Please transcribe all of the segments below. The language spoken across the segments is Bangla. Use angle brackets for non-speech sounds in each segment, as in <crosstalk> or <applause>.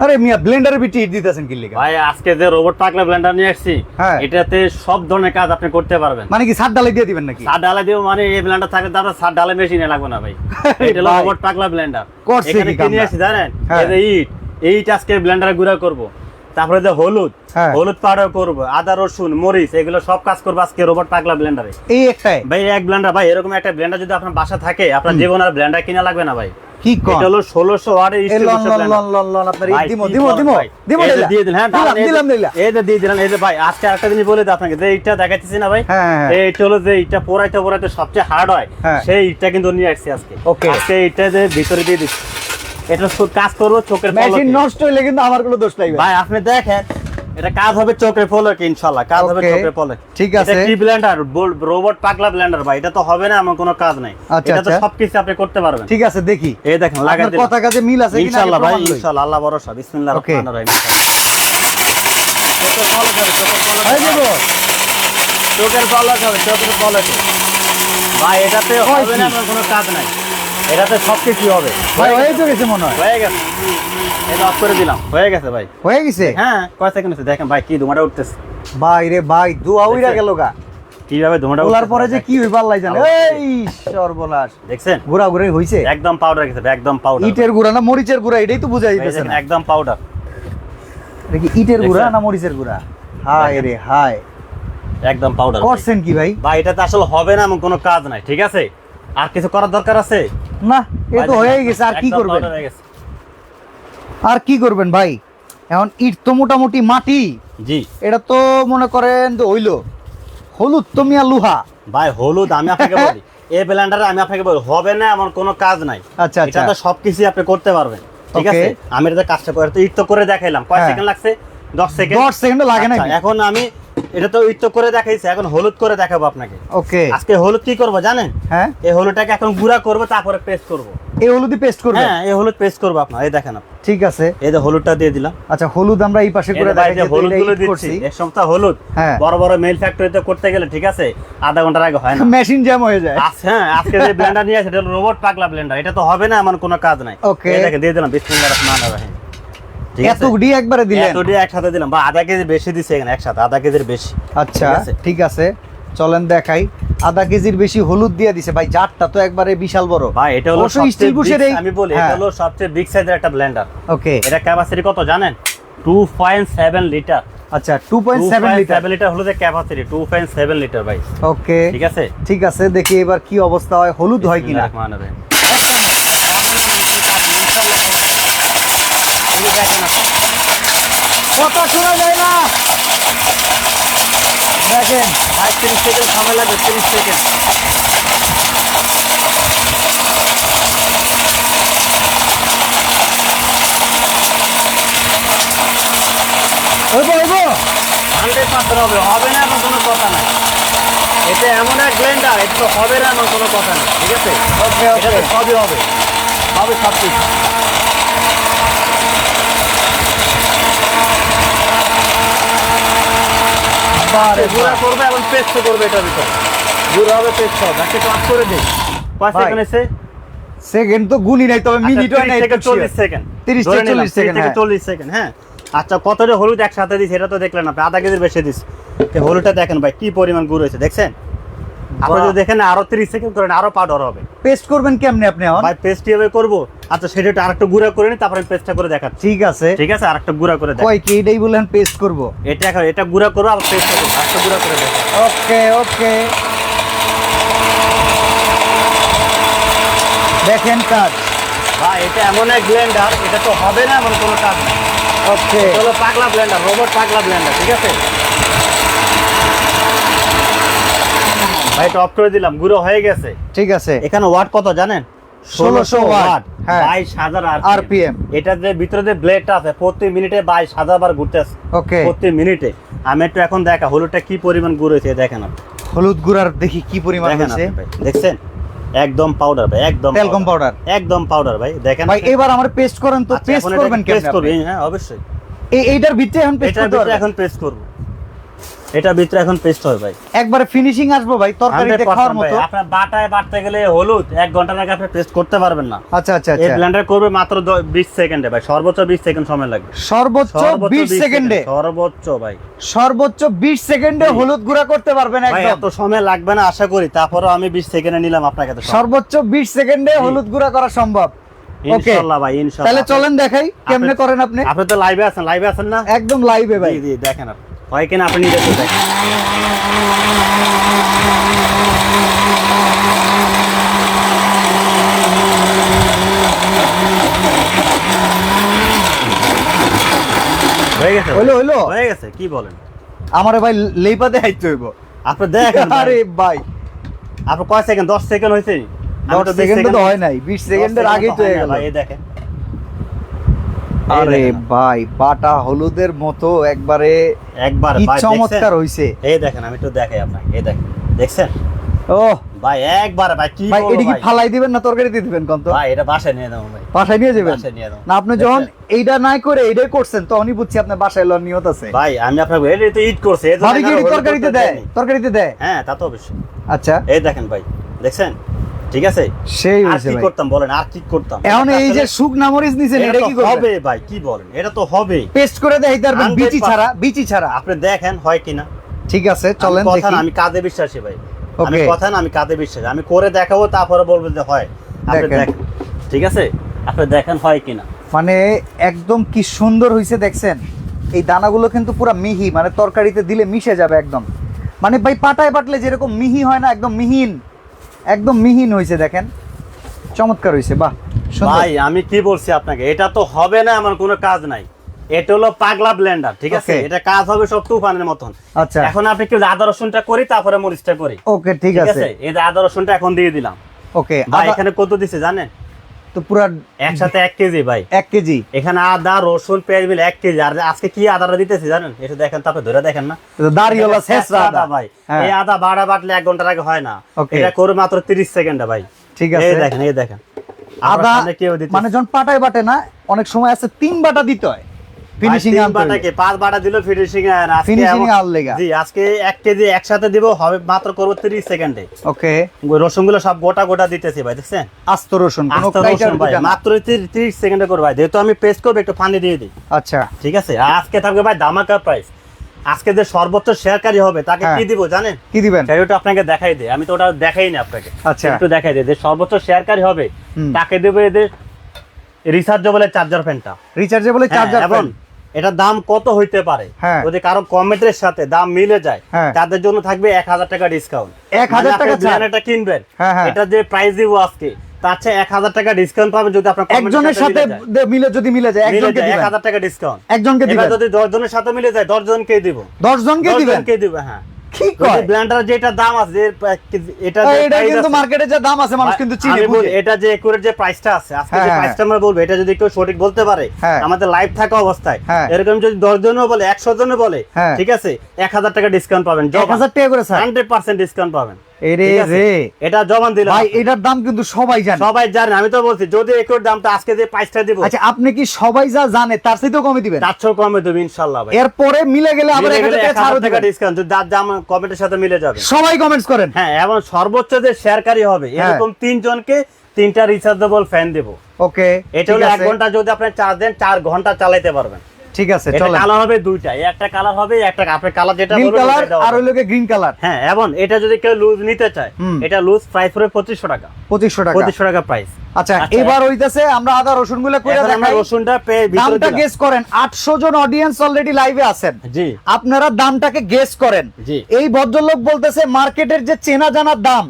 আরে মিয়া ব্লেন্ডারে বিটি হিট দিতেছেন কি ভাই আজকে যে রোবট পাকলা ব্লেন্ডার নিয়ে আসছি হ্যাঁ। এটাতে সব ধরনের কাজ আপনি করতে পারবেন। মানে কি সাত ডালে দিয়ে দিবেন নাকি? সার ডালে দিও মানে এই ব্লেন্ডার থাকে তারপর সার ডালে মেশিনে লাগবে না ভাই। <laughs> এটা রোবট পাকলা ব্লেন্ডার করছে কি নিয়ে? আসছি জানেন? হ্যাঁ। এই ইট এই আজকে ব্লেন্ডারে গুঁড়া করব। তারপরে যে হলুদ হ্যাঁ। হলুদ পাউডার করব আদা রসুন মরিচ এগুলো সব কাজ করব আজকে রোবট পাকলা ব্লেন্ডারে এই একটাই ভাই এক ব্লেন্ডার ভাই এরকম একটা ব্লেন্ডার যদি আপনার বাসা থাকে আপনার জীবন আর ব্লেন্ডার কিনা লাগবে না ভাই কি এটা হলো ষোলোশো ওয়াটের এই lawn steel lawn lawn lawn lawn আপনার দিমো দিমো দিমো দিমো এই যে দিলা। দিয়ে দিন, হ্যাঁ, দিলাম দাঁড়ান, এই যে- দিলাম দিলাম এই যে দিয়ে দিলেন, এই যে ভাই, আজকে আরেকটা জিনিস বলে দিই আপনাকে, যে ইটটা দেখাচ্ছি না ভাই, হ্যাঁ, হ্যাঁ। এইটা হলো যে ইটটা পোড়াইতে পোড়াইতে সবচেয়ে hard হয়। সেই ইটটা কিন্তু নিয়ে আসছি আজকে। আজকে ইটটা যে ভিতরে দিয়ে দিচ্ছি। এটা কাজ করব চোখের মেশিন নষ্ট হইলে কিন্তু আমার কোনো দোষ নাই ভাই। আপনি দেখেন এটা কাজ হবে চোখের পলকে ইনশাল্লাহ কাজ হবে চোখের পলকে ঠিক এটা আছে। কি ব্লেন্ডার রোবট পাগলা ব্লেন্ডার ভাই এটা তো হবে না এমন কোনো কাজ নাই। আচ্ছা, এটা তো আচ্ছা। সবকিছু আপনি করতে পারবেন। ঠিক আছে দেখি। এই দেখেন দিলাম। কথা কাজে মিল আছে কিনা ইনশাআল্লাহ ভাই ইনশাআল্লাহ আল্লাহ ভরসা বিসমিল্লাহির. রহমানির রহিম চোখের পলক হবে, চোখের পলক হয়ে হবে। চোখের পলক হবে চোখের পলক ভাই এটাতে হবে না কোনো কাজ নাই। এটাতে সব কিছু হবে। ভাই হয়ে তো গেছে মনে হয়। হয়ে গেছে। এটা অফ করে দিলাম। হয়ে গেছে ভাই। হয়ে গেছে? হ্যাঁ কয় সেকেন্ড দেখেন ভাই কি ধুমাটা উঠতেছে। ভাই রে ভাই উইরা গেল গা। কীভাবে বলার পরে যে কি হইব আল্লাহ জানে। এই সর্বনাশ। দেখছেন? গুড়া হইছে? একদম পাউডার গেছে একদম পাউডার ইটের গুড়া না মরিচের গুড়া এটাই তো বুঝাই দিতেছে না। একদম পাউডার এটা কি ইটের গুড়া না মরিচের গুড়া? হায় রে হায়। একদম পাউডার করছেন কি ভাই? ভাই এটাতে আসলে হবে না এমন কোনো কাজ নাই ঠিক আছে? আর কিছু করার দরকার আছে? না এ তো ভাই, হয়ে গেছে আর কি করবেন। আর কি করবেন ভাই? এখন ইট তো মোটামুটি মাটি। জি। এটা তো মনে করেন যে হইল। হলুদ তো মিয়া লুহা। ভাই হলুদ আমি আপনাকে <laughs> বলি। এই ব্লেন্ডারে আমি আপনাকে বলি হবে না এমন কোনো কাজ নাই। আচ্ছা, আচ্ছা। এটা তো সবকিছু আপনি করতে পারবেন ঠিক আছে? আমি এটা কাজটা করে তো ইট তো করে দেখাইলাম। কয় হ্যাঁ। সেকেন্ড লাগছে? দশ সেকেন্ড? দশ সেকেন্ড লাগে না এখন আমি এটা তো ইট করে দেখাইছে এখন হলুদ করে দেখাবো আপনাকে। ওকে আজকে হলুদ কি করব জানেন? হ্যাঁ? এই হলুদটাকে এখন গুঁড়া করব তারপরে পেস্ট করব। এই হলুদি পেস্ট করবেন? হ্যাঁ এই হলুদ পেস্ট করব আপনার এই দেখেন আপনি। ঠিক আছে। এই যে হলুদটা দিয়ে দিলাম। আচ্ছা হলুদ আমরা এই পাশে করে ভাই যে দেখাই হলুদগুলো দিচ্ছি এক সপ্তাহ হলুদ। হ্যাঁ। বড় বড় মেল ফ্যাক্টরিতে করতে গেলে ঠিক আছে আধা ঘণ্টার আগে হয় না। <laughs> মেশিন জ্যাম হয়ে যায়। হ্যাঁ আজকে যে ব্লেন্ডার নিয়ে আসে এটা রোবট পাগলা ব্লেন্ডার এটা তো হবে না এমন কোনো কাজ নাই। ওকে দেখেন দিয়ে দিলাম বিসমিল্লাহির রহমানির রহিম। ঠিক আছে? একবারে দিলেন? এত একসাথে দিলাম। বা আধা কেজি বেশি দিছে এখানে একসাথে আধা কেজির বেশি। আচ্ছা ঠিক আছে? চলেন দেখাই। আধা কেজির বেশি হলুদ দিয়ে দিছে। ভাই জারটা তো একবারে বিশাল বড়। ভাই এটা হলো অবশ্যই বুশের আমি বলি। এটা হলো সবচেয়ে বিগ সাইজের একটা ব্লেন্ডার ওকে এটা ক্যাপাসিটি কত জানেন? 2.7 লিটার আচ্ছা two point seven litre 2.7 litre হলো যে ক্যাপাসিটি 2.7 লিটার ভাই। ওকে ঠিক আছে? ঠিক আছে দেখি এবার কি অবস্থা হয়। হলুদ হয় কিনা বিসমিল্লাহির রহমানির রহিম। এই দেখেন আপনি। কথা শোনা যায় না দেখেন ভাই 30 সেকেন্ড সময় লাগবে 30 সেকেন্ড হইব হইব পার্সেন্ট হবে হবে না এমন কোনো কথা নাই এটা এমন এক ব্লেন্ডার এটা তো হবে না এমন কোনো কথা নেই ঠিক আছে সবই হবে হবে সব বারে গুঁড়া করবে এবং পেস্ট করবে এটার ভিতরে। গুঁড়া হবে পেস্ট হবে। কাজ করে দিই। পাঁচ সেকেন্ড এসে সেকেন্ড তো নাই তবে মিনিট হয় না থেকে চল্লিশ সেকেন্ড। 30 থেকে 40 সেকেন্ড, থেকে হ্যাঁ। চল্লিশ সেকেন্ড হ্যাঁ। আচ্ছা কতটা হলুদ একসাথে দিস এটা তো দেখলেন আপনি। আধা কেজির বেশি দিস। এই হলুদটা দেখেন ভাই কি পরিমাণ গুঁড়ো হয়েছে দেখছেন? আপনি যদি দেখেন আরও তিরিশ সেকেন্ড করেন আরও পাউডার হবে। পেস্ট করবেন কেমনে আপনি ভাই পেস্ট কীভাবে করব? আচ্ছা সেটা একটু আরেকটা গুঁড়া করে নি তারপরে পেস্টটা করে দেখাচ্ছি। ঠিক আছে। ঠিক আছে? আরেকটা গুঁড়া করে দেখ। কয় কি এটাই বললেন পেস্ট করব? এটা এখন এটা গুঁড়া করব আবার পেস্ট করব। আরেকটা গুঁড়া করে দেখ। ওকে ওকে। দেখেন কাজ। ভাই এটা এমন এক ব্লেন্ডার এটা তো হবে না এমন কোনো কাজ ওকে। হলো পাগলা ব্লেন্ডার রোবট পাগলা ব্লেন্ডার ঠিক আছে? ভাই এটা অফ করে দিলাম গুঁড়ো হয়ে গেছে। ঠিক আছে। এখানে ওয়াট কত জানেন? 1600 ওয়াট। বাইশ হাজার RPM এটা যে ভিতরে যে ব্লেডটা আছে প্রতি মিনিটে বাইশ হাজার বার ঘুরতে ওকে। প্রতি মিনিটে। আমি একটু এখন দেখা হলুদটা কি পরিমাণ গুঁড়ো হয়েছে দেখেন হলুদ গুঁড়ার দেখি কি পরিমাণ হয়েছে। দেখছেন? একদম পাউডার ভাই একদম তেলকম পাউডার একদম পাউডার ভাই দেখেন ভাই এবার আমার পেস্ট করেন তো আচ্ছা, পেস্ট পেস্ট হ্যাঁ অবশ্যই। এইটার ভিতরে পেস্ট? এখন পেস্ট করব। এটা ভিতরে এখন পেস্ট হবে ভাই। একবারে ফিনিশিং আসব ভাই তরকারিতে 100% খাওয়ার মতো। আপনার বাটায় বাটতে গেলে হলুদ এক ঘণ্টার আগে আপনি পেস্ট করতে পারবেন না। আচ্ছা আচ্ছা এই আচ্ছা। ব্লেন্ডার করবে মাত্র 20 সেকেন্ডে ভাই সর্বোচ্চ 20 সেকেন্ড সময় লাগবে। সর্বোচ্চ সর্বোচ্চ 20 সেকেন্ডে সর্বোচ্চ ভাই। সর্বোচ্চ 20 সেকেন্ডে হলুদ গুঁড়া করতে পারবেন একদম। এত সময় লাগবে না আশা করি। তারপরেও আমি 20 সেকেন্ডে নিলাম আপনাকে তো সর্বোচ্চ 20 সেকেন্ডে হলুদ গুঁড়া করা সম্ভব। ইনশাআল্লাহ ভাই ইনশাআল্লাহ তাহলে চলেন দেখাই কেমনে করেন আপনি? আপনি তো লাইভে আছেন লাইভে আছেন না? একদম লাইভে ভাই জি জি দেখেন আপনি। হয় কিনা আপনি নিজে তো দেখেন হয়ে গেছে? হয়ে গেছে কি বলেন? আমারে ভাই হইব। আপনি দেখেন আরে ভাই। আপনি কয় সেকেন্ড? 10 সেকেন্ড হইছে আমি 10 তো 20 সেকেন্ড তো হয় নাই। 20 সেকেন্ডের 10 আগেই তো হয়ে গেল। ভাই, এই দেখেন। আরে ভাই বাটা হলুদের মতো একবারে একবার কি চমৎকার? হইছে। এই দেখেন আমি একটু দেখাই আপনাকে এই দেখেন দেখছেন? ও ভাই একবার ভাই কি ভাই এটা কি ফালাই দিবেন না তরকারি দিয়ে দিবেন কোন তো ভাই এটা বাসায় নিয়ে দাও ভাই। বাসায় নিয়ে যাবেন? বাসায় নিয়ে দাও না আপনি যখন এইটা নাই করে এইটাই করছেন তখনই বুঝছি আপনার বাসায় লওয়ার নিয়ত আছে। ভাই আমি আপনাকে এটা তো ইট করছে এটি তরকারিতে দেয় তরকারিতে দেয়? হ্যাঁ তা তো অবশ্যই। আচ্ছা। এই দেখেন ভাই দেখছেন? ঠিক আছে? সেই আর কি করতাম বলেন আর কি করতাম? এখন এই যে শুকনা মরিচ নিছেন এটা কি হবে ভাই কি বলেন? এটা তো হবে। পেস্ট করে দেয় তারপর বিচি ছাড়া বিচি ছাড়া। আপনি দেখেন হয় কিনা? ঠিক আছে চলেন দেখি। আমি কাঁধে বিশ্বাসী ভাই। আমি কথা না আমি কাঁধে বিশ্বাসী। আমি করে দেখাবো তারপরে বলব যে হয়। আপনি। দেখেন। ঠিক আছে? আপনি দেখেন হয় কিনা? মানে একদম কি সুন্দর হইছে দেখছেন? এই দানাগুলো কিন্তু পুরো মিহি মানে তরকারিতে দিলে মিশে যাবে একদম। মানে ভাই পাটায় পাটলে যেরকম মিহি হয় না একদম মিহিন। একদম মিহিন হয়েছে দেখেন। চমৎকার হয়েছে বাহ ভাই আমি কি বলছি আপনাকে? এটা তো হবে না আমার কোনো কাজ নাই। এটা হলো পাগলা ব্লেন্ডার ঠিক আছে? এটা কাজ হবে সব তুফানের মতন। আচ্ছা। এখন আপনি কি আদা রসুনটা করি তারপরে মরিচটা করি? ওকে ঠিক আছে। এই যে আদা রসুনটা এখন দিয়ে দিলাম। ওকে ভাই এখানে কত দিছে জানেন? তো পুরো একসাথে এক কেজি ভাই। এক কেজি। এখানে আদা রসুন পেঁয়াজ মিলে এক কেজি। আর আজকে কি আদাটা দিতেছি জানেন? এটা দেখেন তারপরে ধরে দেখেন না। দাঁড়িয়ে হলো শেষ আদা ভাই। হ্যাঁ। এই আদা বাড়া বাটলে এক ঘণ্টার আগে হয় না। এটা করে মাত্র তিরিশ সেকেন্ড ভাই। ঠিক এই আছে। দেখেন এই দেখেন। আদা। মানে যখন পাটায় বাটে না অনেক সময় আছে তিন বাটা দিতে হয়। ফিনিশিং ভাই, তিন বাটা কি? পাঁচ বাটা দিল ফিনিশিং আর ফিনিশিং আর লেগা জি আজকে এক কেজি একসাথে দিব হবে মাত্র করব তিরিশ সেকেন্ডে। ওকে রসুনগুলো সব গোটা গোটা দিতেছি ভাই দেখছেন? আস্ত রসুন কোনো রসুন ভাই মাত্র তিরিশ সেকেন্ডে করব ভাই যেহেতু আমি পেস্ট করব একটু পানি দিয়ে দিই। আচ্ছা। ঠিক আছে? আজকে থাকবে ভাই দামাকা প্রাইস আজকে যে সর্বোচ্চ শেয়ারকারী হবে তাকে হ্যাঁ। কি দিব জানেন? কি দিবেন? সেটা আপনাকে দেখাই দিই। আমি তো ওটা দেখাই না আপনাকে। আচ্ছা। একটু দেখাই দিই। যে সর্বোচ্চ শেয়ারকারী হবে। তাকে দেবে এদের রিচার্জেবলের চার্জার ফ্যানটা রিচার্জেবল চার্জার এবং এটার দাম কত হইতে পারে? হ্যাঁ। যদি কারও কমেন্টের সাথে দাম মিলে যায় হ্যাঁ। তাদের জন্য থাকবে এক হাজার টাকা ডিসকাউন্ট 1000 টাকা ছাড়? এটা কিনবেন হ্যাঁ। এটা যে প্রাইস দিব আজকে তার চেয়ে এক হাজার টাকা ডিসকাউন্ট পাবেন যদি আপনার একজনের সাথে মিলে যদি মিলে যায় একজনকে এক হাজার টাকা ডিসকাউন্ট একজনকে দিবেন। যদি দশ জনের সাথে মিলে যায় দশ জনকে দিব। দশ জনকে দিবেন? কে দিবে হ্যাঁ। কি কয়? ব্লেন্ডার যেটা দাম আছে এটা এটা কিন্তু মার্কেটে যে দাম আছে মানুষ কিন্তু চিনে বুঝে। এটা যে একুরেট যে প্রাইসটা আছে আজকে হ্যাঁ, যে হ্যাঁ, প্রাইসটা আমরা বলব এটা যদি কেউ সঠিক বলতে পারে হ্যাঁ। আমাদের লাইভ থাকা অবস্থায় হ্যাঁ। এরকম যদি দশ জনও বলে একশো জনও বলে হ্যাঁ। ঠিক আছে এক হাজার টাকা ডিসকাউন্ট পাবেন। এক হাজার টাকা করে স্যার। হান্ড্রেড পার্সেন্ট ডিসকাউন্ট পাবেন। এরে ঠিক আছে? রে। এটা জবান দিলাম। ভাই এটার দাম কিন্তু সবাই জানে। সবাই জানে আমি তো বলছি যদি একুর দামটা আজকে যে প্রাইসটা দিব। আচ্ছা আপনি কি সবাই যা জানে তার চাইতেও কমে দিবেন? চারশো কমে দেবো ইনশাল্লাহ ভাই। এরপরে মিলে গেলে আবার মিলে এক গেলে হাজার এক টাকা ছাড়ও টাকা ডিসকাউন্ট যদি যার দাম কমেন্টের সাথে মিলে যাবে। সবাই কমেন্টস করেন। হ্যাঁ এবং সর্বোচ্চ যে শেয়ারকারী হবে হ্যাঁ। এরকম তিনজনকে তিনটা রিচার্জেবল ফ্যান দেবো। ওকে এটা হলো এক ঘণ্টা যদি আপনি চার্জ দেন চার ঘণ্টা চালাইতে পারবেন। ঠিক আছে চলেন। কালার হবে দুইটা একটা কালার হবে একটা আপনার কালার যেটা গ্রিন কালার আর যাবে। হইল গ্রিন কালার হ্যাঁ এবং এটা যদি কেউ লুজ নিতে চায় এটা লুজ প্রাইস পঁচিশশো টাকা। টাকা। টাকা প্রাইস আচ্ছা আচ্ছা, এবার হইতাছে আমরা আদা রসুনগুলো করে দেখাই। রসুনটা পেয়ে দামটা গেস করেন আটশো জন অডিয়েন্স অলরেডি লাইভে আছেন। জি। আপনারা দামটাকে গেস করেন। জি। এই ভদ্রলোক বলতেছে মার্কেটের যে চেনা জানার দাম।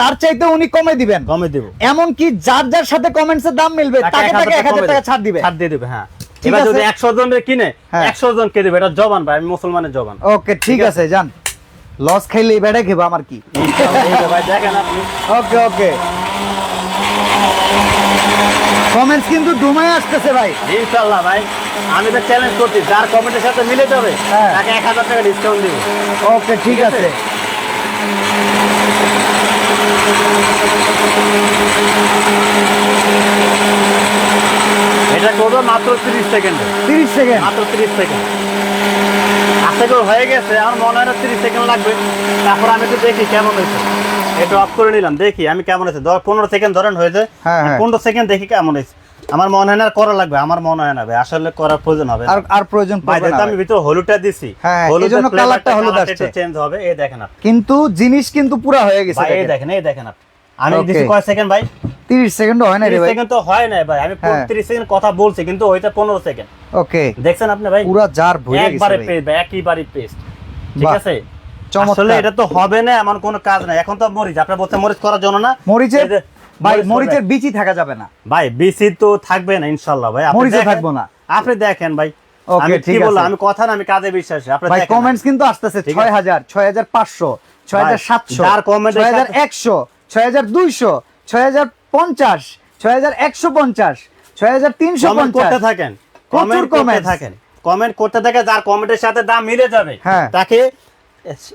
তার চাইতে উনি কমে দিবেন। কমে দিব। এমন কি যার যার সাথে কমেন্টস এর দাম মিলবে তাকে তাকে এক হাজার টাকা ছাড় দিবে। ছাড় দিয়ে দিবে হ্যাঁ। এবার। যদি একশো জনের কিনে হ্যাঁ। একশো জন কে দিবে? এটা জবান ভাই আমি মুসলমানের জবান। ওকে ঠিক আছে? যান। লস খাইলে বেড়ে খেবো আমার কি? ইনশাআল্লাহ, এই ভাই দেখেন আপনি। ওকে ওকে। কমেন্টস কিন্তু ডুমাই আসতেছে ভাই। ইনশাল্লাহ ভাই আমি তো চ্যালেঞ্জ করছি যার কমেন্টের সাথে মিলে যাবে হ্যাঁ। তাকে এক হাজার টাকা ডিসকাউন্ট দিব। ওকে ঠিক আছে? এটা করব মাত্র তিরিশ সেকেন্ডে। তিরিশ সেকেন্ড। মাত্র তিরিশ সেকেন্ড। আশা করি হয়ে গেছে আমার মনে হয় না তিরিশ সেকেন্ড লাগবে। তারপর আমি একটু দেখি কেমন হয়েছে। এটা অফ করে নিলাম দেখি আমি কেমন হয়েছে। ধর পনেরো সেকেন্ড ধরেন হয়েছে। হ্যাঁ, হ্যাঁ। পনেরো সেকেন্ড দেখি কেমন হয়েছে। আমার মনে হয় না করা লাগবে আমার মনে হয় না আসলে করার প্রয়োজন হবে আর আর প্রয়োজন পড়বে না আমি। ভিতরে হলুদটা দিছি হ্যাঁ, হলুদের কালারটা হলুদ আসছে। চেঞ্জ হবে এই দেখেন আপনি। কিন্তু জিনিস কিন্তু পুরা হয়ে গেছে ভাই এই দেখেন। এই দেখেন আপনি। আমি দিছি কয় সেকেন্ড ভাই? 30 সেকেন্ড হয় না রে 30 ভাই। সেকেন্ড তো হয় না ভাই আমি হ্যাঁ। 30 সেকেন্ড কথা বলছি কিন্তু ওইটা 15 সেকেন্ড ওকে দেখছেন আপনি ভাই? পুরা জার ভরে গেছে একবারে পেস্ট ভাই একইবারে পেস্ট ঠিক আছে? চমৎকার। আসলে এটা তো হবে না এমন কোনো কাজ নাই। এখন তো মরিচ আপনার বলতে মরিচ করার জন্য না? মরিচের ভাই মরিচের বিচি থাকা যাবে না। ভাই বিসি তো থাকবে না ইনশাআল্লাহ ভাই। আপনি মরিচে থাকব না। আপনি দেখেন ভাই। Okay, আমি কি ঠিক আছে। আমি কথা না আমি কাজে বিশ্বাসী। আপনি ভাই কমেন্টস কিন্তু আসতেছে ঠিক আছে। ছয় হাজার ছয় হাজার পাঁচশো ছয় হাজার সাতশো যার comment এর ছয় হাজার সাথে- একশো ছয় হাজার দুইশো ছয় হাজার পঞ্চাশ ছয় হাজার একশো পঞ্চাশ ছয় হাজার তিনশো কমেন্ট করতে থাকেন। কমেন্ট করতে। থাকেন। কমেন্ট করতে থাকে যার কমেন্টের সাথে দাম মিলে যাবে। হ্যাঁ। তাকে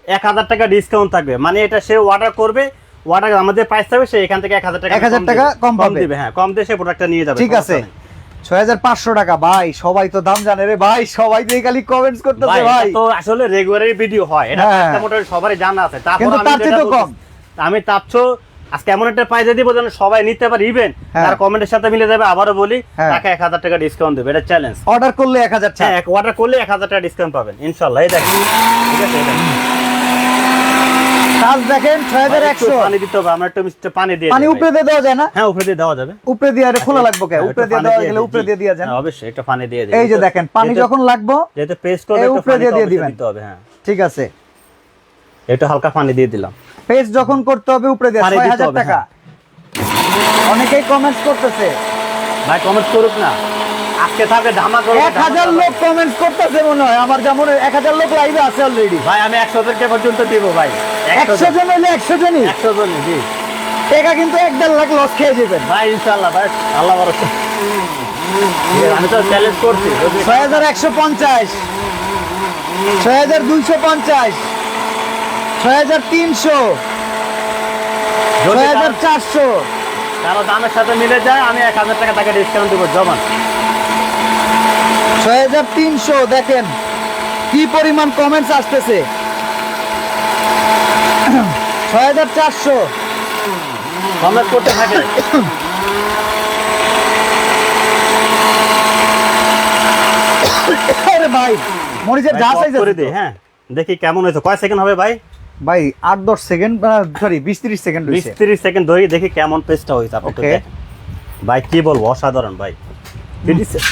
এক হাজার টাকা ডিসকাউন্ট থাকবে। মানে এটা সে অর্ডার করবে অর্ডার আমাদের প্রাইস থাকবে সে এখান থেকে এক হাজার টাকা 1000 কম টাকা। কম পাবে। দিবে হ্যাঁ কম দিয়ে সে প্রোডাক্টটা নিয়ে যাবে ঠিক আছে ছয় হাজার পাঁচশো টাকা ভাই সবাই তো দাম জানে রে ভাই সবাই তো খালি কমেন্টস করতেছে ভাই তো আসলে রেগুলারই ভিডিও হয় এটা হ্যাঁ। মোটামুটি সবারই জানা আছে কিন্তু আমি তার চেয়ে তো কম। আমি তাপছো আজকে এমন একটা প্রাইজে দিব যেন সবাই নিতে পারে ইভেন হ্যাঁ। তার কমেন্টের সাথে মিলে যাবে আবারও বলি হ্যাঁ। তাকে এক হাজার টাকা ডিসকাউন্ট দেবে এটা চ্যালেঞ্জ অর্ডার করলে এক হাজার টাকা অর্ডার করলে এক হাজার টাকা ডিসকাউন্ট পাবেন ইনশাল্লাহ এই দেখেন ঠিক আছে। কাজ দেখেন ছয় হাজার ভাই, একটু একশো। পানি দিতে হবে আমরা একটু মিষ্টি পানি দিয়ে পানি উপরে দিয়ে দেওয়া যায় না? হ্যাঁ উপরে দিয়ে দেওয়া যাবে। উপরে দিয়ে আরে খোলা লাগবে কে? হ্যাঁ, উপরে দিয়ে দেওয়া গেলে উপরে দিয়ে দিয়া যান হ্যাঁ, অবশ্যই একটু পানি দিয়ে দিই। এই যে দেখেন পানি যখন লাগবো যেহেতু পেস্ট করলে উপরে দিয়ে দিয়ে দিবেন। দিতে হবে হ্যাঁ। ঠিক আছে। একটু হালকা পানি দিয়ে দিলাম। পেজ যখন করতে হবে উপরে দিয়ে পানি ছয় দিতে হাজার হবে, টাকা। হ্যাঁ। অনেকেই কমেন্টস করতেছে। ভাই কমেন্ট করুক না। আজকে থাকবে ধামা করুক এক হাজার লোক কমেন্টস করতেছে মনে হয়। আমার যেমন এক হাজার লোক লাইভে আছে অলরেডি ভাই আমি একশো জনকে পর্যন্ত দিব ভাই। একশো জন। হইলে একশো জনই। একশো জন জি। টাকা কিন্তু এক দেড় লাখ লস খেয়ে যাবেন। ভাই ইনশাল্লাহ ভাই আল্লাহ ভরসা। আমি তো চ্যালেঞ্জ করছি ছয় হাজার একশো পঞ্চাশ। ছয় হাজার দুইশো পঞ্চাশ। ছয় হাজার তিনশো। ছয় হাজার চারশো। কারও দামের সাথে মিলে যায় আমি এক হাজার টাকা তাকে ডিসকাউন্ট দেবো ছয় হাজার তিনশো দেখেন কি পরিমাণ কমেন্টস আসতেছে। ছয় হাজার চারশো। কমেন্ট করতে থাকে। আরে ভাই মরিচের যা সাইজ করে দিই হ্যাঁ দেখি কেমন হয়েছে। কয় সেকেন্ড হবে ভাই? ভাই আট দশ সেকেন্ড সরি বিশ তিরিশ সেকেন্ড বিশ তিরিশ সেকেন্ড ধরে দেখি কেমন পেস্টটা হয়েছে আপনি একটু Okay. দেখেন। ভাই কি বলব অসাধারণ ভাই। 30 সে-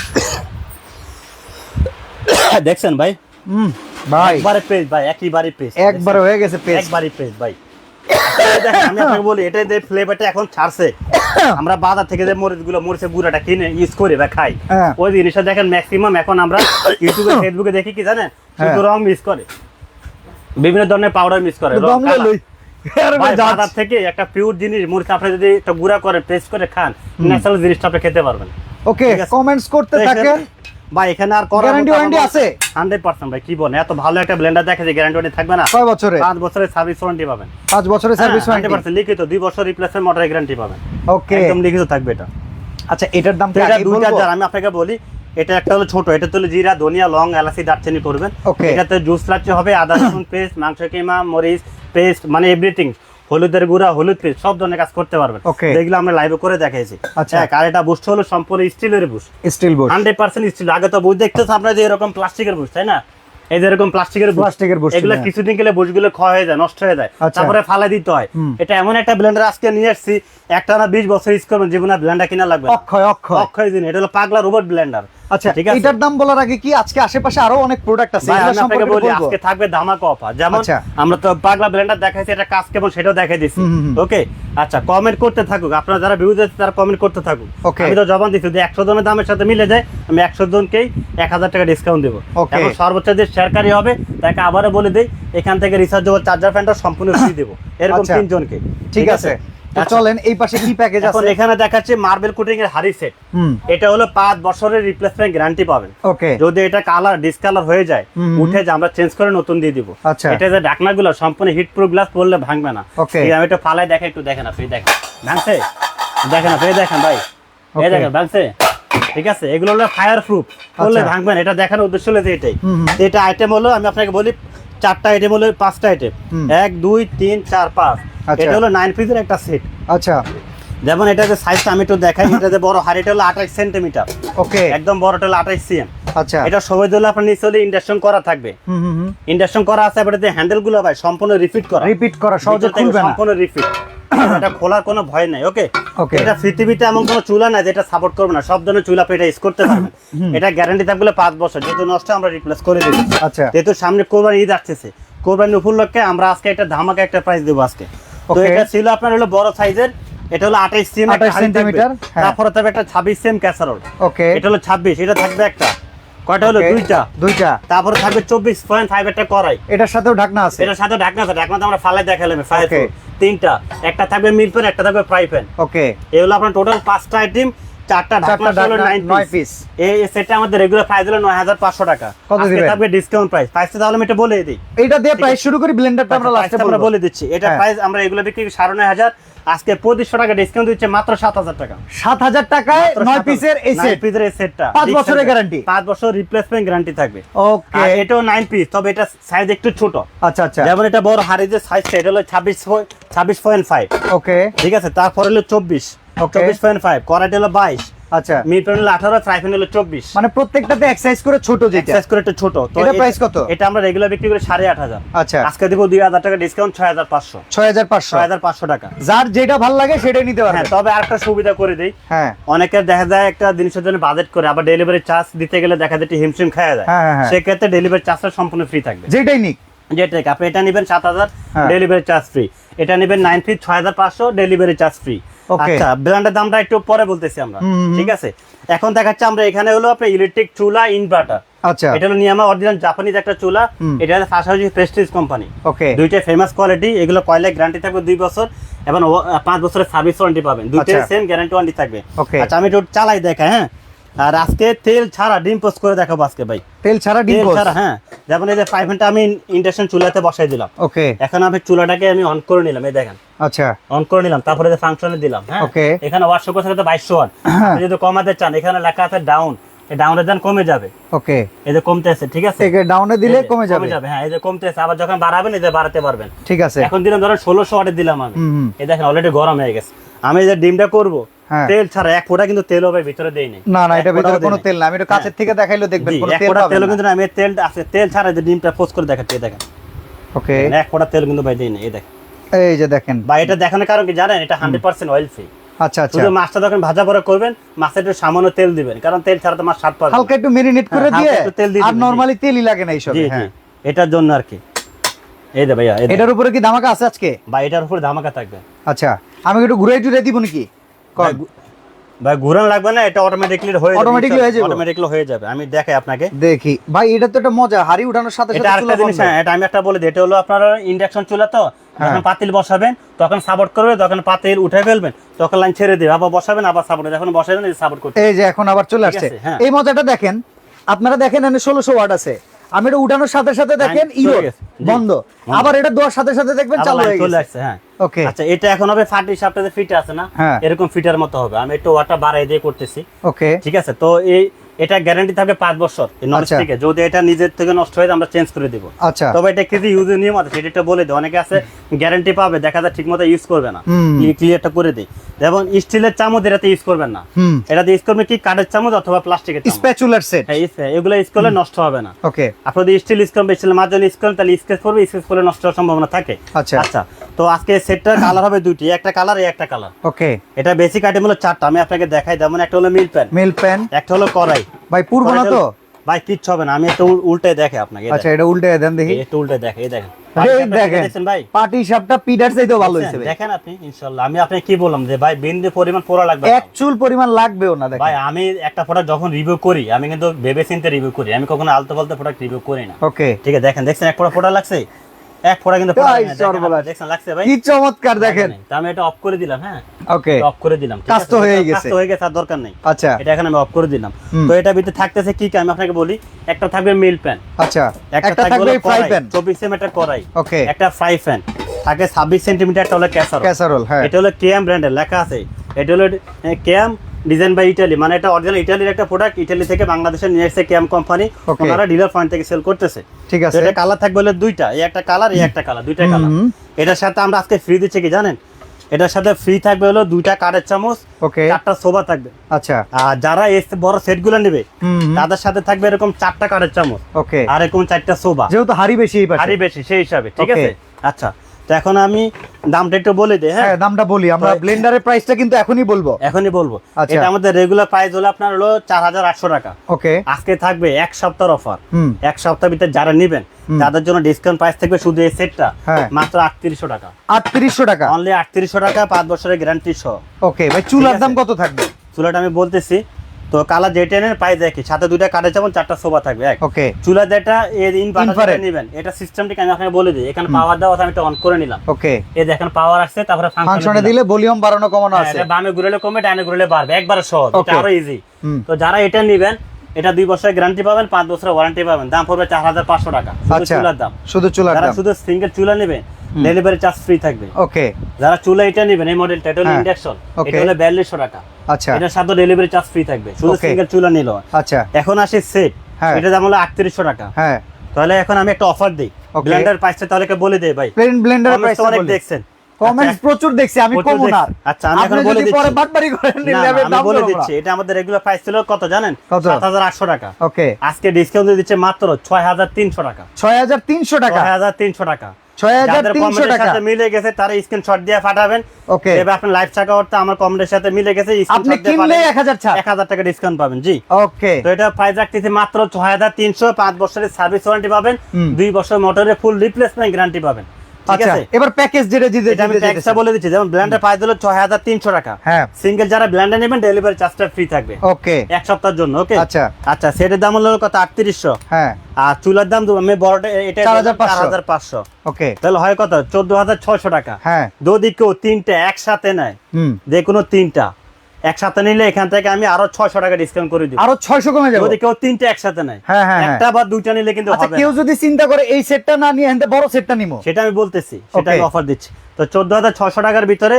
<coughs> দেখছেন ভাই? হুম ভাই। একবারে পেজ ভাই একইবারে পেজ। একবারে হয়ে গেছে পেজ। একবারই পেজ ভাই। <coughs> আমি আপনাকে বলি এটা যে ফ্লেভারটা এখন ছাড়ছে <coughs> আমরা বাজার থেকে যে মরিচগুলো মরিচের গুঁড়াটা কিনে ইউজ করি বা খাই হ্যাঁ। ওই জিনিসটা দেখেন ম্যাক্সিমাম এখন আমরা ইউটিউবে ফেসবুকে দেখি কি জানেন? হ্যাঁ। শুধু রং মিস করে। বিভিন্ন ধরনের পাউডার মিস করে। বাজার থেকে একটা পিওর জিনিস মরিচ আপনি যদি একটা গুঁড়া করে পেস্ট করে খান ন্যাচারাল জিনিসটা আপনি খেতে পারবেন। ওকে কমেন্টস করতে থাকেন। ভাই এখানে আর Guarantee warranty আছে? হান্ড্রেড পার্সেন্ট ভাই কি বলেন? এত ভালো একটা ব্লেন্ডার দেখে যে গ্যারান্টি ওয়ারেন্টি থাকবে না? বছরে পাঁচ বছরের সার্ভিস ওয়ারেন্টি পাবেন। পাঁচ বছরের সার্ভিস হ্যাঁ, 100% লিখিত দুই বছর রিপ্লেসমেন্ট মোটর গ্যারান্টি পাবেন। ওকে একদম লিখিত থাকবে এটা। আচ্ছা এটার দাম তো এটা আমি আপনাকে বলি এটা একটা হলো ছোট এটা হলো জিরা ধনিয়া লং এলাচি দারচিনি করবেন। এটাতে জুস লাচ্ছি হবে আদা রসুন <coughs> পেস্ট মাংস কিমা মরিচ পেস্ট মানে এভরিথিং হলুদের গুঁড়া হলুদ পেস্ট সব ধরনের কাজ করতে পারবেন. যেগুলো আমরা লাইভে করে দেখাইছি। আচ্ছা। হ্যাঁ আর এটা বুস্ট হলো সম্পূর্ণ স্টিলের boost steel board hundred percent steel আগে তো বুঝ দেখতেছ আপনার যে এরকম প্লাস্টিকের বুঝ তাই না? এই যে এরকম প্লাস্টিকের প্লাস্টিকের বুশ, এগুলো হ্যাঁ। কিছুদিন গেলে বুশগুলো ক্ষয় হয়ে যায় নষ্ট হয়ে যায়। আচ্ছা। তারপরে ফালাই দিতে হয়। এটা এমন একটা ব্লেন্ডার আজকে নিয়ে আসছি একটা না বিশ বছর ইউজ করবেন জীবনে ব্লেন্ডার কিনা লাগবে অক্ষয় অক্ষয়। অক্ষয় দিন এটা হলো পাগলা রোবট ব্লেন্ডার আচ্ছা ঠিক আছে? এটার দাম বলার আগে কি আজকে আশেপাশে আরও অনেক প্রোডাক্ট আছে? এগুলো সম্পর্কে বলি আজকে থাকবে ধামাকা অফার যেমন আচ্ছা। আমরা তো পাগলা ব্লেন্ডার দেখাইছি এটা কাজ কেমন সেটাও দেখাই হুম। ওকে আচ্ছা কমেন্ট করতে থাকুক। আপনারা যারা ভিউজ আছে তারা কমেন্ট করতে থাকুক। আমি তো জবান দিচ্ছি যে একশো জনের দামের সাথে মিলে যায় আমি একশো জনকেই এক হাজার টাকা ডিসকাউন্ট দেবো. এখন সর্বোচ্চ যে শেয়ারকারী হবে তাকে আবারও বলে দেই এখান থেকে রিচার্জেবল চার্জার ফ্যানটা সম্পূর্ণ ফ্রি দেবো। এরকম আচ্ছা। তিনজনকে। ঠিক আছে। চলেন এই পাশে কি প্যাকেজ আছে? এখানে দেখাচ্ছে মার্বেল কোটিং এর হাড়ি সেট এটা হলো পাঁচ বছরের রিপ্লেসমেন্ট গ্যারান্টি পাবেন। ওকে যদি এটা কালার ডিসকালার হয়ে যায় উঠে যে আমরা চেঞ্জ করে নতুন দিয়ে দিব। আচ্ছা। এটা যে ঢাকনাগুলো সম্পূর্ণ হিট প্রুফ গ্লাস পড়লে ভাঙবে না. এই আমি একটু ফালাই দেখে একটু দেখেন আপনি দেখেন। ভাঙছে? দেখেন আপনি দেখেন ভাই। এই দেখেন ভাঙছে? ঠিক আছে? এগুলো হলো ফায়ার প্রুফ করলে আচ্ছা। ভাঙবেন এটা দেখানোর উদ্দেশ্য হলো যে এটাই। এটা আইটেম হলো আমি আপনাকে বলি চারটা আইটেম হলো পাঁচটা আইটেম এক দুই তিন চার পাঁচ। আচ্ছা। এটা হলো নাইন পিসের একটা সেট আচ্ছা। যেমন এটা যে সাইজ আমি একটু দেখাই <laughs> এটা যে বড় হাড়িটা হলো আঠাশ সেন্টিমিটার ওকে। একদম বড়টা হলো আঠাশ সিএম আচ্ছা। এটা সবাই দিলে আপনার নিচে হলে ইন্ডাকশন করা থাকবে। ইন্ডাকশন করা আছে এবারে যে হ্যান্ডেলগুলো ভাই সম্পূর্ণ রিপিট করা। রিপিট করা সহজে খুলবে না। সম্পূর্ণ রিপিট এটা খোলার কোনো ভয় নাই ওকে এটা পৃথিবীতে এমন কোনো চুলা নাই যেটা সাপোর্ট করবে না। সব ধরনের চুলা ইউজ করতে পারবেন। এটা গ্যারান্টি থাকবে পাঁচ বছর। যেহেতু নষ্ট আমরা রিপ্লেস করে আচ্ছা। যেহেতু সামনে কোরবানি ঈদ আসতেছে। কোরবানি উপলক্ষে আমরা আজকে একটা ধামাকা একটা প্রাইস দেবো আজকে। তো এটা ছিল আপনার হলো বড় সাইজের এটা হলো আঠাইশ সিম 28 সেন্টিমিটার, হ্যাঁ। তারপরে থাকবে একটা ছাব্বিশ সিম ক্যাসারোল ওকে এটা হলো ছাব্বিশ এটা থাকবে একটা। কয়টা হলো. দুইটা। দুইটা। তারপরে থাকবে চব্বিশ পয়েন্ট ফাইভ একটা করাই এটার সাথেও ঢাকনা আছে। এটার সাথে ঢাকনা আছে। ঢাকনাতে আমরা ফালে দেখালাম Okay. তিনটা। একটা থাকবে মিল প্যান একটা থাকবে ফ্রাই প্যান ওকে। এগুলো আপনার টোটাল পাঁচটা আইটেম চারটা ঢাকনা হলো 9 পিস এই সেটটা আমাদের রেগুলার প্রাইস হলো নয় হাজার পাঁচশো টাকা। কত দিবেন? থাকবে ডিসকাউন্ট প্রাইস প্রাইসটা তাহলে আমি এটা বলে দিই। এটা দিয়ে প্রাইস শুরু করি ব্লেন্ডারটা আমরা লাস্টে আমরা বলে দিচ্ছি। এটা হ্যাঁ। প্রাইস আমরা এগুলো বিক্রি করি সাড়ে নয় হাজার। আজকে পঁচিশশো টাকা ডিসকাউন্ট দিচ্ছে মাত্র সাত হাজার টাকা। সাত হাজার টাকায় নয় পিসের এই সেট পিসের এই সেটটা পাঁচ বছরের গ্যারান্টি পাঁচ বছর রিপ্লেসমেন্ট গ্যারান্টি থাকবে। ওকে এটাও নাইন পিস তবে এটা সাইজ একটু ছোট। আচ্ছা আচ্ছা। যেমন এটা বড় হাড়িদের সাইজ এটা হলো ছাব্বিশ ছাব্বিশ পয়েন্ট ফাইভ ওকে ঠিক আছে? তারপর হলো চব্বিশ. চব্বিশ পয়েন্ট ফাইভ করাটি হলো বাইশ। আচ্ছা। মিড পেন হলো আঠারো ফ্রাই প্যান হলো চব্বিশ। মানে প্রত্যেকটাতে এক্সারসাইজ করে ছোট যেটা। সাইজ করে একটু ছোট। তো এটা price কত? এটা আমরা রেগুলার বিক্রি করি আচ্ছা। আজকে দিব দুই হাজার টাকা ডিসকাউন্ট ছয় হাজার পাঁচশো। ছয় হাজার পাঁচশো। ছয় হাজার পাঁচশো টাকা। যার যেটা ভালো লাগে সেটাই নিতে হ্যাঁ তবে আরেকটা সুবিধা করে দিই। হ্যাঁ। অনেকের দেখা যায় একটা জিনিসের জন্য বাজেট করে আবার ডেলিভারি চার্জ দিতে গেলে দেখা যায় একটু হিমশিম খাওয়া যায়। হ্যাঁ, হ্যাঁ, হ্যাঁ। সেক্ষেত্রে ডেলিভারি চার্জটা সম্পূর্ণ ফ্রি থাকবে। যেটাই নিক। যেটাই আপনি এটা নেবেন সাত হাজার। ডেলিভারি চার্জ ফ্রি এটা নেবেন নাইন ফিট ছয় হাজার পাঁচশো ডেলিভারি চার্জ ফ্রি আচ্ছা ব্র্যান্ডের দামটা একটু পরে বলতেছি আমরা। ঠিক আছে? এখন দেখাচ্ছে আমরা এখানে হলো আপনার ইলেকট্রিক চুলা ইনভার্টার আচ্ছা। এটা হলো নিয়ামা অরিজিনাল জাপানিজ একটা চুলা। এটা পাশাপাশি প্রেস্টিজ কোম্পানি ওকে দুইটা ফেমাস কোয়ালিটি এগুলো কয়লা গ্যারান্টি থাকবে দুই বছর এবং পাঁচ বছরের সার্ভিস ওয়ারেন্টি পাবেন। দুইটাই। সেম গ্যারান্টি ওয়ারেন্টি থাকবে. আচ্ছা আমি একটু চালাই দেখাই হ্যাঁ? আর আজকে তেল ছাড়া ডিম পোস্ট করে দেখাবো আজকে ভাই। তেল ছাড়া ডিম তেল ছাড়া হ্যাঁ। যেমন এই যে ফ্রাই প্যানটা আমি ইন্ডাকশন চুলাতে বসাই দিলাম। ওকে। এখন আমি চুলাটাকে আমি অন করে নিলাম এই দেখেন। আচ্ছা। অন করে নিলাম তারপরে যে ফাংশনে দিলাম হ্যাঁ। Okay. এখানে ওয়াটশো করছে বাইশশো ওয়াট আপনি যদি কমাতে চান এখানে লেখা আছে ডাউন এই ডাউনের দাম কমে যাবে। ওকে। এই যে কমতে আছে ঠিক আছে? একে ডাউনে দিলে এই যে, কমে যাবে। হ্যাঁ এই যে কমতে আছে। আবার যখন বাড়াবেন এই যে বাড়াতে পারবেন। ঠিক আছে। এখন দিলাম ধরেন ষোলোশো ওয়াটে দিলাম আমি। এই দেখেন অলরেডি গরম হয়ে গেছে। আমি এই যে ডিমটা করব হ্যাঁ। তেল ছাড়া এক ফোঁটা কিন্তু তেল হবে ভিতরে দেই নাই। না না এটা ভিতরে কোনো তেল না। আমি একটু কাছের থেকে দেখাইলো দেখবেন কোনো তেল পাবেন তেল কিন্তু আমি তেল আছে তেল ছাড়া যে ডিমটা পোস্ট করে দেখাচ্ছি দেখেন। ওকে। এক ফোঁটা তেল কিন্তু ভাই দেই না এই দেখেন। এই যে দেখেন। বা এটা দেখানোর কারণ কি জানেন? এটা হান্ড্রেড পার্সেন্ট অয়েল ফ্রি আচ্ছা আচ্ছা। শুধু মাছটা যখন ভাজা পরে করবেন মাছে একটু সামান্য তেল দিবেন কারণ তেল ছাড়া তো মাছ স্বাদ পাবে। হালকা একটু মেরিনেট করে হ্যাঁ, দিয়ে তেল দিয়ে আর নরমালি তেলই লাগে না এইসব হ্যাঁ। এটার জন্য আর কি। এই দে ভাইয়া এটার উপরে কি ধামাকা আছে আজকে? বা এটার উপরে ধামাকা থাকবে। আচ্ছা আমি একটু ঘুরে টুরে দিব নাকি? ভাই, ঘুরান লাগবে না এটা অটোমেটিকলি হয়ে যাবে Automatically হয়ে যাবে? অটোমেটিকলি হয়ে যাবে আমি দেখাই আপনাকে। দেখি। ভাই এটা তো একটা মজা হাড়ি উঠানোর সাথে সাথে আরেকটা চুলা জিনিস এটা আমি একটা বলে দিই এটা হলো আপনার ইন্ডাকশন চুলা তো হ্যাঁ। যখন পাতিল বসাবেন তখন সাপোর্ট করবে তখন পাতিল উঠে ফেলবেন তখন লাইন ছেড়ে দিবে আবার বসাবেন আবার সাপোর্ট যখন বসাবেন সাপোর্ট করতে এই যে এখন আবার চলে আসছে। হ্যাঁ। এই মজাটা দেখেন আপনারা দেখেন এখানে ষোলোশো ওয়াট আছে। আমি এটা উঠানোর সাথে সাথে দেখেন চলে ইরো গেছে, বন্ধ। আবার এটা দোয়ার সাথে সাথে দেখবেন চালু হয়ে গেছে। হ্যাঁ। ওকে আচ্ছা এটা এখন হবে ফাটি সাপটাতে ফিট আছে না? হ্যাঁ। এরকম ফিটার মতো হবে। আমি একটু ওয়াটার বাড়াই দিয়ে করতেছি। ওকে ঠিক আছে? তো এই এটা গ্যারান্টি থাকবে পাঁচ বছর নন আচ্ছা। যদি এটা নিজের থেকে নষ্ট হয়ে আমরা চেঞ্জ করে দিব। আচ্ছা। তবে এটা কিছু ইউজের নিয়ম আছে সেটা বলে দিই অনেকে আছে গ্যারান্টি পাবে দেখা যায় ঠিক মতো ইউজ করবে না। ক্লিয়ারটা করে দিই। যেমন স্টিলের চামচ এটাতে ইউজ করবেন না। এটাতে ইউজ করবেন কি কাঠের চামচ অথবা প্লাস্টিকের চামচ। স্প্যাচুলার সেট হ্যাঁ, এগুলো ইউজ করলে নষ্ট হবে না। ওকে আপনি যদি স্টিল ইউজ করবেন স্টিলের মাধ্যমে ইউজ করেন তাহলে স্কেচ করবে স্কেচ করলে নষ্ট হওয়ার সম্ভাবনা থাকে। আচ্ছা। আচ্ছা। তো আজকে সেটটার কালার হবে দুইটি একটা কালার এই একটা কালার ওকে। এটা বেসিক আইটেম হলো চারটা আমি আপনাকে দেখাই যেমন একটা হলো মিল প্যান মিল প্যান একটা হলো কড়াই। ভাই পূর্ব না তো? ভাই কিচ্ছু হবে না আমি একটু উল্টে দেখে আপনাকে আচ্ছা এটা উল্টে দেন দেখি। একটু উল্টে দেখে এই দেখেন। দেখেন দেখেন ভাই। পাটি সাপটা পিডার চাইতেও ভালো হয়েছে দেখেন, আপনি ইনশাআল্লাহ আমি আপনাকে কি বললাম যে ভাই বিন্দু পরিমাণ পোড়া লাগবে না। এক চুল পরিমাণ লাগবেও না দেখেন। ভাই আমি একটা প্রোডাক্ট যখন রিভিউ করি আমি কিন্তু ভেবে চিন্তে রিভিউ করি আমি কখনো আলতো ফালতো প্রোডাক্ট রিভিউ করি না। ওকে। ঠিক আছে দেখেন দেখছেন এক ফোড়া ফোড়া লাগছে? এক ফোড়া কিন্তু দেখছেন লাগছে ভাই? কি চমৎকার দেখেন। আমি এটা অফ করে দিলাম হ্যাঁ? ওকে অফ করে দিলাম তো হয়েই গেছে। হয়ে গেছে আর দরকার নেই। আচ্ছা। এটা এখন আমি অফ করে দিলাম। তো এটা ভিতরে থাকতেছে কি কি? আমি আপনাকে বলি একটা থাকবে মিল প্যান আচ্ছা। একটা থাকবে ফ্রাই প্যান চব্বিশ সেম একটা কড়াই ওকে একটা ফ্রাই প্যান থাকে ছাব্বিশ সেন্টিমিটার একটা হলো ক্যাসারো ক্যাসারোল হ্যাঁ। এটা হলো কেএম ব্র্যান্ডের লেখা আছে। এটা হলো কেএম ডিজাইন বাই ইটালি মানে এটা অরিজিনাল ইটালির একটা প্রোডাক্ট ইটালি থেকে বাংলাদেশে নিয়ে এসেছে ক্যাম কোম্পানি ওনারা ডিলার পয়েন্ট থেকে সেল করতেছে। ঠিক আছে। এটা কালার থাকবে হলো দুইটা এই একটা কালার এই একটা কালার দুইটা কালার এটার সাথে আমরা আজকে ফ্রি দিচ্ছি কি জানেন? এটার সাথে ফ্রি থাকবে হলো দুইটা কাঠের চামচ ওকে চারটা সোফা থাকবে। আচ্ছা। আর যারা এই বড় সেটগুলো নেবে হুম হুম। তাদের সাথে থাকবে এরকম চারটা কাঠের চামচ। ওকে আর এরকম চারটা সোফা যেহেতু হাড়ি বেশি আরই বেশি সেই হিসাবে ঠিক আছে? আচ্ছা। তো এখন আমি দামটা একটু বলে দিই হ্যাঁ? হ্যাঁ দামটা বলি। আমরা ব্লেন্ডারের প্রাইসটা কিন্তু এখনই বলব। এখনই বলব। আচ্ছা। এটা আমাদের রেগুলার প্রাইস হলো আপনার হলো চার হাজার আটশো টাকা। ওকে আজকে থাকবে এক সপ্তাহের অফার হুম। এক সপ্তাহ ভিতরে যারা নেবেন তাদের জন্য ডিসকাউন্ট প্রাইস থাকবে শুধু এই সেটটা হ্যাঁ। মাত্র আটত্রিশশো টাকা। আটত্রিশশো টাকা? অনলি আটত্রিশশো টাকা পাঁচ বছরের গ্যারান্টি সহ। ওকে ভাই চুলার দাম কত থাকবে? চুলাটা আমি বলতেছি তো কালার যেটা নেন প্রাইস একই। সাথে দুইটা কাঠের চামচ চারটা সোফা থাকবে এক। ওকে চুলা যেটা এর ইনভার্টার Infrared। নেবেন এটা সিস্টেমটিকে আমি আপনাকে বলে দিই। এখানে পাওয়ার আছে, আমি এটা অন করে নিলাম। ওকে এই দেখেন পাওয়ার আসছে তারপরে ফাংশনে দিলে ভলিউম বাড়ানো কমানো আছে। বামে ঘুরলে কমে ডানে ঘুরলে বাড়বে। একবারে সহজ এটা আরও ইজি তো যারা এটা নেবেন এটা দুই বছরের গ্যারান্টি পাবেন পাঁচ বছরের ওয়ারেন্টি পাবেন। দাম পড়বে চার হাজার পাঁচশো টাকা। আচ্ছা। চুলার দাম। শুধু চুলার যারা শুধু সিঙ্গেল চুলা নেবে ডেলিভারি চার্জ ফ্রি থাকবে। ওকে যারা চুলা এটা নেবেন এই মডেলটা এটা হলো হ্যাঁ। ইন্ডাকশন এটা হলো বিয়াল্লিশশো টাকা। আচ্ছা। এটার সাথে ডেলিভারি চার্জ ফ্রি থাকবে। শুধু সিঙ্গেল চুলা নিল। আচ্ছা। এখন আসে সেট। এটা দাম হলো আটত্রিশশো টাকা। হ্যাঁ। তাহলে এখন আমি একটা অফার দিই। ব্লেন্ডার প্রাইসটা তাহলে বলে দেই ভাই। প্লেন ব্লেন্ডারের Comments অনেক দেখছেন। কমেন্টস আচ্ছা, প্রচুর দেখছি আমি প্রচুর কমন আচ্ছা, আমি এখন বলে দিচ্ছি। পরে বাটবাড়ি করেন নিলে দাম বলে দিচ্ছি। এটা আমাদের রেগুলার প্রাইস ছিল কত জানেন? কত? সাত হাজার আটশো টাকা। ওকে আজকে ডিসকাউন্ট দিচ্ছে মাত্র ছয় হাজার তিনশো টাকা। ছয় হাজার তিনশো টাকা। ছয় হাজার তিনশো টাকা। ছয় হাজার যাদের তিনশো কমেন্টের টাকা। সাথে মিলে গেছে তার স্ক্রিনশট দিয়ে পাঠাবেন। ওকে এবার আপনার লাইভ টাকা করতে আমার কমেন্টের সাথে মিলে গেছে আপনি কিনলে এক হাজার ছাড়। এক হাজার টাকা ডিসকাউন্ট পাবেন জি। ওকে তো এটা প্রাইস রাখতেছি মাত্র ছয় হাজার তিনশো পাঁচ বছরের সার্ভিস ওয়ারেন্টি পাবেন। হুম। দুই বছর মোটরের ফুল রিপ্লেসমেন্ট গ্যারান্টি পাবেন। আচ্ছা এবার প্যাকেজ যেটা দিতে আমি দিতে বলে দিচ্ছি। যেমন ব্ল্যান্ডের প্রাইস হলো ছয় হাজার তিনশো টাকা। হ্যাঁ। সিঙ্গেল যারা ব্ল্যান্ডে নেবেন ডেলিভারি চার্জটা ফ্রি থাকবে। ওকে এক সপ্তাহের জন্য ওকে আচ্ছা। আচ্ছা সেটের দাম হলো কত? হ্যাঁ। আর চুলার দাম আমি বড়টা এটা 4,500 হাজার পাঁচশো। ওকে তাহলে হয় কত? চোদ্দ হাজার ছয়শো টাকা। হ্যাঁ। তিনটে একসাথে নেয়। হুম। যে কোনো তিনটা। একসাথে নিলে এখান থেকে আমি আরও ছয়শো টাকা ডিসকাউন্ট করে দিই আরও ছয়শো কমে যাবে? যদি কেউ তিনটা একসাথে নেয়। হ্যাঁ হ্যাঁ হ্যাঁ। একটা বা দুইটা নিলে কিন্তু আচ্ছা কেউ যদি চিন্তা করে এই সেটটা না নিয়ে বড় সেটটা নিবো সেটা আমি বলতেছি সেটা আমি অফার দিচ্ছি। তো চোদ্দ হাজার ছশো টাকার ভিতরে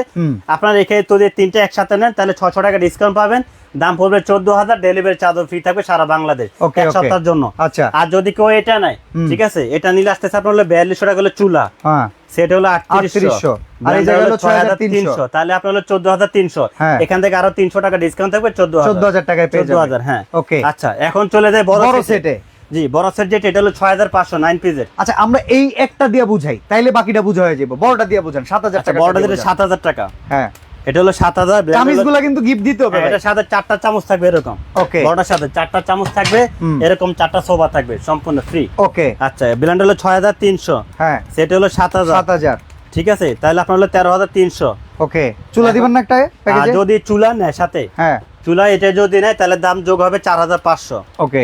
আপনার এখানে যদি তিনটে একসাথে নেন তাহলে ছশো টাকা ডিসকাউন্ট পাবেন। দাম পড়বে চোদ্দ হাজার ডেলিভারি চার্জ ফ্রি থাকবে সারা বাংলাদেশ এক সপ্তাহের জন্য। আচ্ছা। আর যদি কেউ এটা নেয় ঠিক আছে? এটা নিলে আসতেছে আপনার হলো বিয়াল্লিশশো টাকা হলো চুলা। হ্যাঁ। সেটা হলো আটত্রিশশো। 3800 আর এই জায়গায় হলো 6300 তাহলে আপনার হলো চোদ্দ হাজার তিনশো। হ্যাঁ। এখান থেকে আরও তিনশো টাকা ডিসকাউন্ট থাকবে চোদ্দ হাজার। টাকায় চোদ্দ হাজার হ্যাঁ। ওকে আচ্ছা এখন চলে যায় বড় সেটে জি সেট যেটা এটা হলো ছয় হাজার পাঁচশো নাইন পিসের আচ্ছা আমরা এই একটা দিয়ে বুঝাই তাইলে বাকিটা বুঝা হয়ে যাবে বড়টা দিয়ে বুঝান সাত হাজার আচ্ছা টাকা বড়টা যেটা সাত হাজার টাকা। হ্যাঁ। এটা হলো সাত হাজার কিন্তু গিফট দিতে হবে হ্যাঁ, এটার সাথে চারটা চামচ থাকবে এরকম। ওকে বড়টার সাথে চারটা চামচ থাকবে এরকম চারটা সোফা থাকবে সম্পূর্ণ ফ্রি ওকে আচ্ছা ব্লেন্ড হলো ছয় হাজার তিনশো। হ্যাঁ। সেটা হলো সাত হাজার। সাত হাজার। ঠিক আছে তাহলে আপনার হলো তেরো হাজার তিনশো। ওকে চুলা দিবেন না একটা যদি চুলা নেয় সাথে হ্যাঁ। চুলা এটা যদি নেয় তাহলে দাম যোগ হবে চার হাজার পাঁচশো। ওকে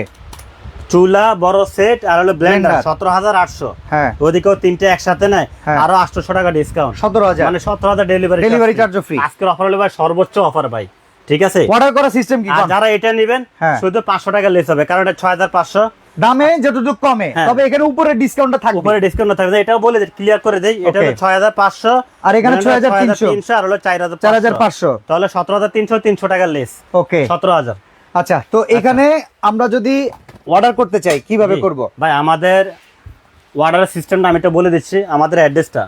চুলা বড় সেট আর হলো ব্লেন্ডার। সতেরো হাজার আটশো। হ্যাঁ। যদি কেউ তিনটে একসাথে নেয় হ্যাঁ। আরও আটশোশো টাকা ডিসকাউন্ট সতেরো হাজার। মানে সতেরো হাজার ডেলিভারি charge ও free। আজকের অফার হলো ভাই সর্বোচ্চ অফার ভাই। ঠিক আছে? অর্ডার করা সিস্টেম কি? যারা এটা নেবেন হ্যাঁ। শুধু পাঁচশো টাকা লেস হবে কারণ এটা ছয় হাজার পাঁচশো। দামে যতটুকু কমে হ্যাঁ। তবে এখানে উপরে ডিসকাউন্টটা থাকবে। উপরে ডিসকাউন্ট না থাকবে এটাও বলে ক্লিয়ার করে দেই এটা হলো Okay. ছয় হাজার পাঁচশো। আর এখানে 6300 তিনশো। আর হলো চার হাজার চার হাজার পাঁচশো। তাহলে সতেরো হাজার তিনশো তিনশো টাকা লেস ওকে সতেরো হাজার। আচ্ছা তো এখানে আমরা যদি অর্ডার করতে চাই কীভাবে। করব ভাই আমাদের অর্ডার সিস্টেমটা আমি এটা বলে দিচ্ছি আমাদের অ্যাড্রেসটা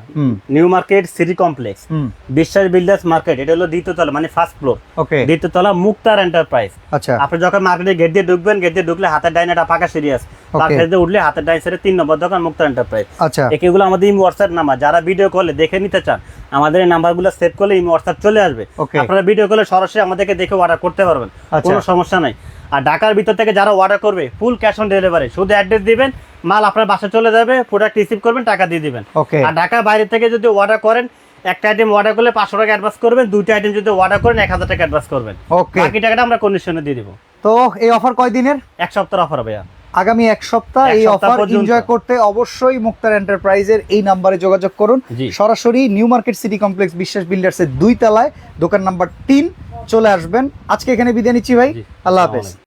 new market city complex Biswas builders market এটা হলো দ্বিতীয় তলা মানে ফার্স্ট ফ্লোর ওকে দ্বিতীয় তলা মুক্তার এন্টারপ্রাইজ আচ্ছা। আপনি যখন মার্কেটে গেট দিয়ে ঢুকবেন গেট দিয়ে ঢুকলে হাতের ডাইন একটা ফাঁকা সিরিয়াস। Okay. ফেসে উঠলে হাতের ডাইন সাইডে তিন নম্বর দোকান মুক্তার এন্টারপ্রাইজ আচ্ছা। এগুলো আমাদের ইমো হোয়াটসঅ্যাপ নাম্বার যারা ভিডিও কলে দেখে নিতে চান আমাদের এই নাম্বারগুলো সেভ করলে ইমো হোয়াটসঅ্যাপ চলে আসবে। আপনারা ভিডিও কলে সরাসরি আমাদেরকে দেখে অর্ডার করতে পারবেন। আচ্ছা। কোনো সমস্যা নাই। আর ঢাকার ভিতর থেকে যারা অর্ডার করবে ফুল ক্যাশ অন ডেলিভারি শুধু অ্যাড্রেস দিবেন মাল আপনার বাসা চলে যাবে প্রোডাক্ট রিসিভ করবেন টাকা দিয়ে দিবেন। ওকে আর ঢাকার বাইরে থেকে যদি অর্ডার করেন একটা আইটেম অর্ডার করলে পাঁচশো টাকা অ্যাডভান্স করবেন দুটো আইটেম যদি অর্ডার করেন এক হাজার টাকা অ্যাডভান্স করবেন। ওকে বাকি টাকাটা আমরা কন্ডিশনে দিয়ে দিব। তো এই অফার কয় দিনের এক সপ্তাহ অফার ভাইয়া। আগামী এক সপ্তাহ এই অফার এনজয় করতে অবশ্যই মুক্তার এন্টারপ্রাইজের এই নাম্বারে যোগাযোগ করুন। সরাসরি new market city complex Biswas builders এর দুই তলায় দোকান নাম্বার তিন চলে আসবেন। আজকে এখানে বিদায় নিচ্ছি ভাই। আল্লাহ হাফেজ।